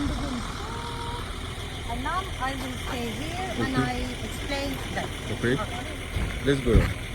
from beginning. And now I will stay here and I explain that. Okay. Let's go.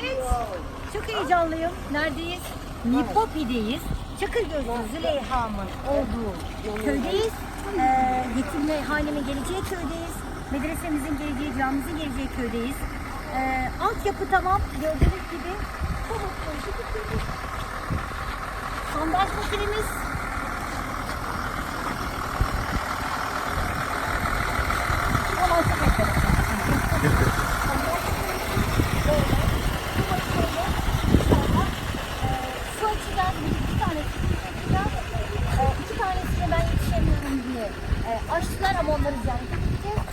Evet. Çok heyecanlıyım. Neredeyiz? Mipopi'deyiz. Çakırgözlü Züleyha'mın olduğu köydeyiz. Ee, yetimhanemin geleceği köydeyiz. Medresemizin geleceği, camimizin geleceği köydeyiz. Ee, altyapı tamam. Gördüğünüz gibi. Sondaj makinemiz. Ama çok enteresan. Açıdan bir iki tane açıdan e, iki tanesine ben yetişemiyorum diye e, açtılar ama onları ziyaret edeceğiz.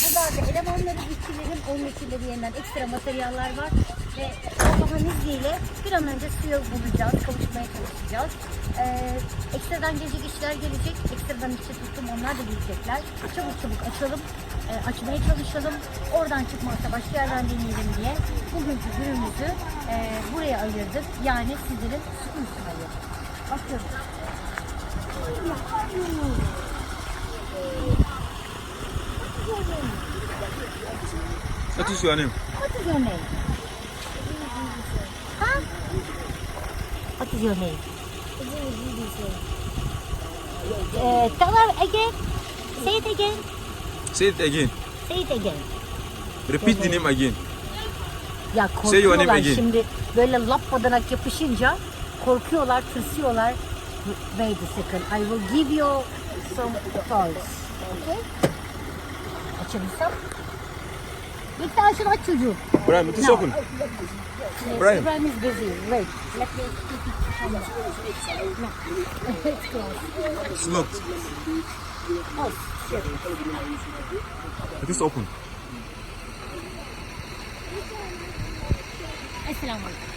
Burada da elemanları işçilerin onun işçileri yeniden ekstra materyaller var ve Allah'ın izniyle bir an önce suya bulacağız, kavuşmaya çalışacağız. E, ekstradan gelecek işler gelecek, ekstradan işçi tuttum onlar da gelecekler. Çabuk çabuk açalım, e, açmaya çalışalım. Oradan çıkmazsa başka yerden deneyelim diye bugünkü günümüzü e, buraya ayırdık. Yani sizlerin su kuyusuna ayırdık. İs your name? Huh? What is your name? Uh, tell her again. Say it again. Say it again. Say it again. Repeat the name again. Ya korkuyorlar again. şimdi böyle lap badanak yapışınca korkuyorlar, tırsıyorlar. Wait a second, I will give you some toys. Okay? Açabilsem. Bir tane şunu aç çocuğum. Brian, No. open. Yes, Brian. Ibrahim is busy. Wait, let me keep it. It's locked. It is open. Esselamu Aleyküm.